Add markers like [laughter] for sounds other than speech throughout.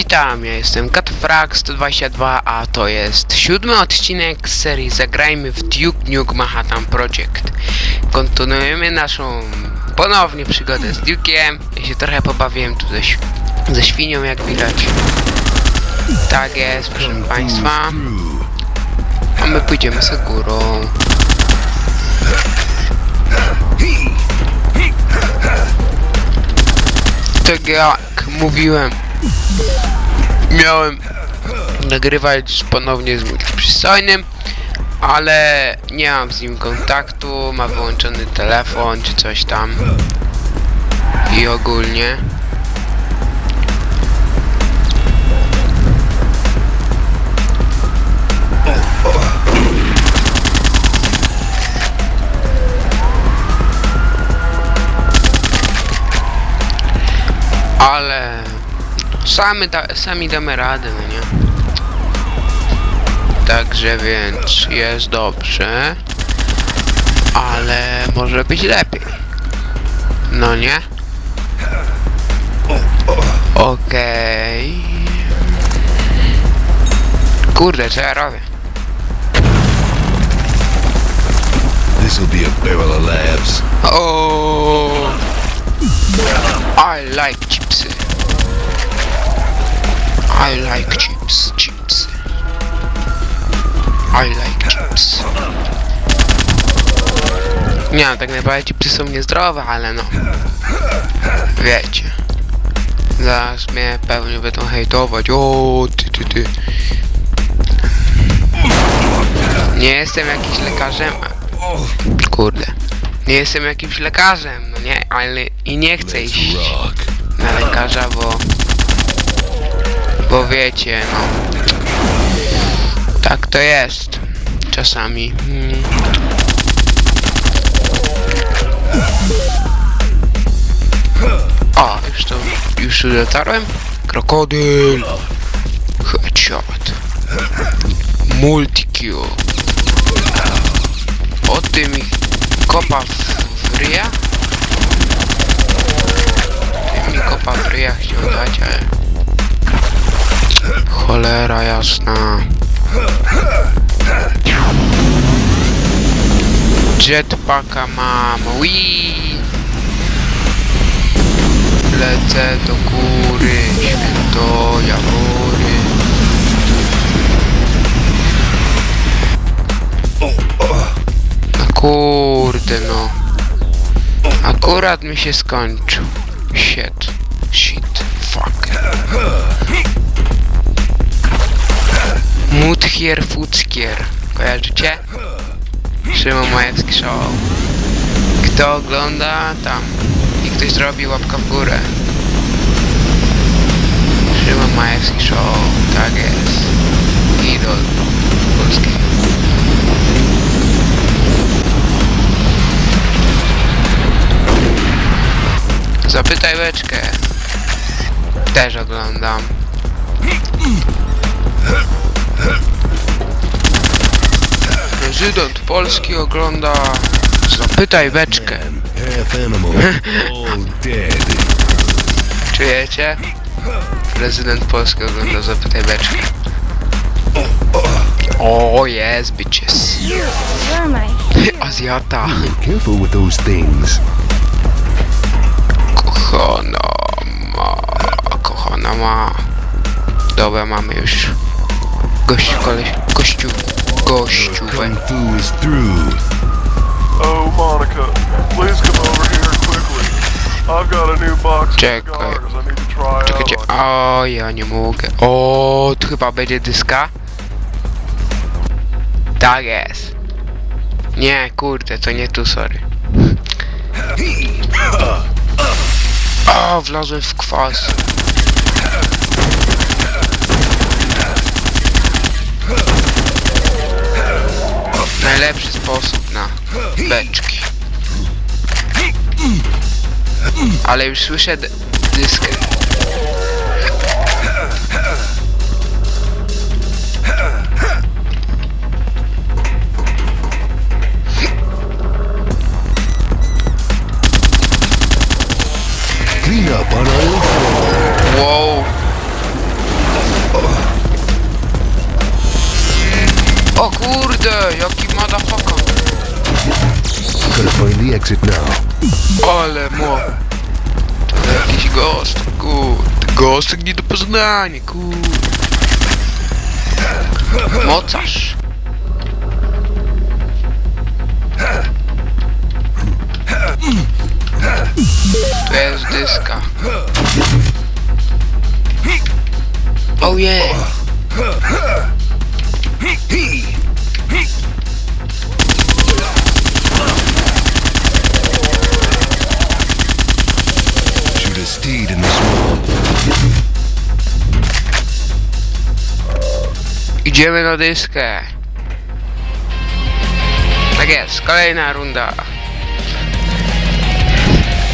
Witam, ja jestem Katfrag122, a to jest siódmy odcinek z serii Zagrajmy w Duke Nuke Manhattan Project. Kontynuujemy naszą ponownie przygodę z Duke'iem. Ja się trochę pobawiłem tu ze, ze świnią, jak widać. Tak jest, proszę państwa. A my pójdziemy za górą. Tak jak mówiłem, miałem nagrywać ponownie z multiprzystojnym, ale nie mam z nim kontaktu, ma wyłączony telefon czy coś tam. I ogólnie. Ale sami, da, sami damy radę, no nie? Także więc jest dobrze, ale może być lepiej. No nie? Okej. Kurde, co ja robię? This'll be a barrel of laughs. Oh, I like chipsy. I like chips, chips. I like chips. Nie, no, tak naprawdę chipsy są niezdrowe, ale no. Wiecie. Zaraz mnie pewnie będą hejtować. O, ty, ty, ty. Nie jestem jakiś lekarzem. Kurde. Nie jestem jakimś lekarzem, no nie, ale i nie chcę iść na lekarza, bo... Bo wiecie, no... Tak to jest. Czasami. Mm. O, już to... Już tu dotarłem? Krokodyl! Headshot. Multikill. O tym kopa w, w ryja? Ty mi kopa w ryja chciał dać, ale... Cholera jasna. Jetpacka mam. Wii. Lecę do góry, święto jawory. No kurde no. Akurat mi się skończył. Shit. Shit. Fuck. Muthier Fuckier. Kojarzycie? Szymon Majewski Show. Kto ogląda, tam. I ktoś zrobi łapka w górę. Szymon Majewski Show. Tak jest. Idol. Polski. Zapytaj beczkę. Też oglądam. Prezydent Polski ogląda. Zapytaj beczkę. Czujecie? Prezydent Polski ogląda Zapytaj beczkę. O, jest, bitches. Where? Azjata. Careful with those things. Kochana ma. Kochana ma. Dobra, mamy już. Gość, koleś, gościu. Is through. Oh, Monica, please come over here quickly. I've got a new box of Czekaj. cigars I need to try out Czekajcie. on O, ja nie mogę. O, tu chyba będzie dyska. Tak jest. Nie, kurde, to nie tu, sorry. O, wlazłem w kwas. Najlepszy sposób na beczki. Ale już słyszę dyskę. Exit now. Ale. To jakiś ghost, kurde. Ghostek nie do poznania, kurde. Mocarz. Jest dyska. Oh yeah. Idziemy na dyskę. Tak jest, kolejna runda.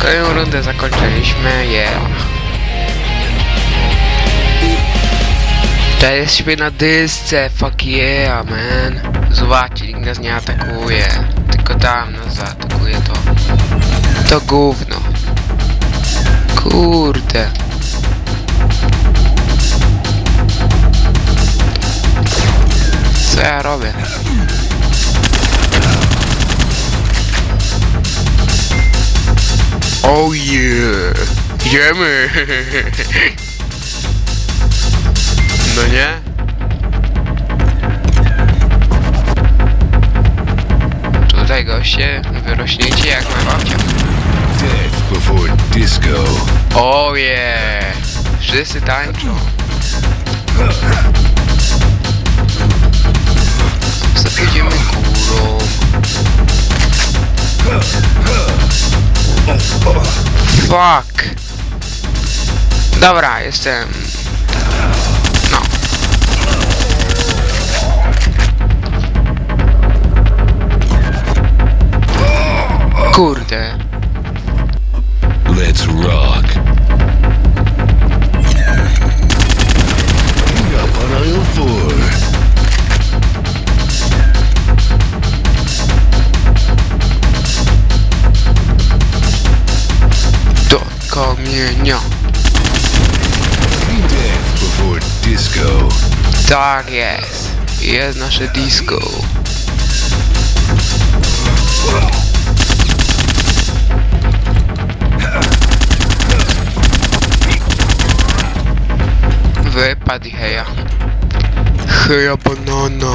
Kolejną rundę zakończyliśmy, yeah. Teraz jesteśmy na dysce, fuck yeah, man. Zobaczcie, nikt nas nie atakuje. Tylko tam nas zaatakuje to. To gówno. Kurde. Co ja robię? Oh yeah! Idziemy! [laughs] No nie? Tutaj goście wyrośnięci jak moja babcia. Death before disco. Oh yeah! Wszyscy tańczą. [laughs] Fuck. Dobra, jestem. No. Kurde. Let's rock. Kamienia. Disco. Tak jest. Jest nasze disco. Wypadł heja. Heja banana.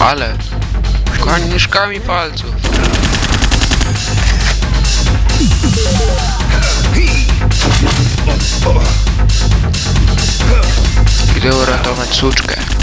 Ale. Koniuszkami palców. Idę uratować suczkę.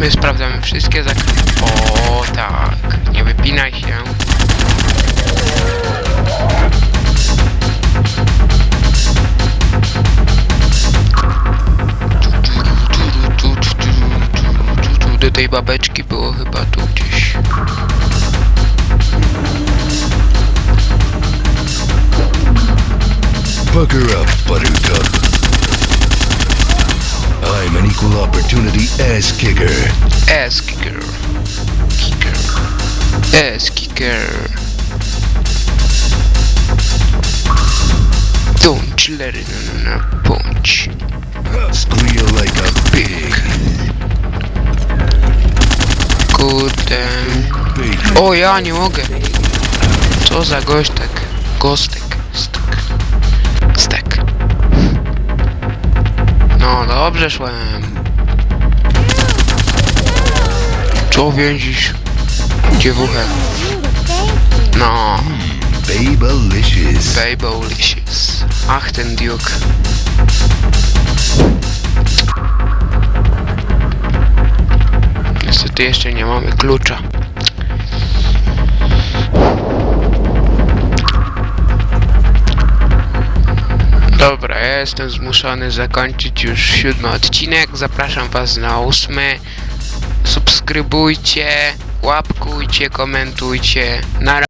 My sprawdzamy wszystkie zakręty. O tak. Nie wypinaj się. Do tej babeczki było chyba tu gdzieś. Pucker up, Buttercup. Equal opportunity ass kicker. Ass kicker. Kicker. Ass kicker. Don't let it na punch. Squeal like a pig. Kurde. Bacon. O, ja nie mogę. Co za gośtek? Gostek. Stek. Stek. Dobrze szłem. Co więzisz? Dziewuchę. No, Babelicious. Babylicious. Ach, ten Duke. Niestety jeszcze nie mamy klucza. Dobra, ja jestem zmuszony zakończyć już siódmy odcinek. Zapraszam was na ósmy. Subskrybujcie, łapkujcie, komentujcie. Na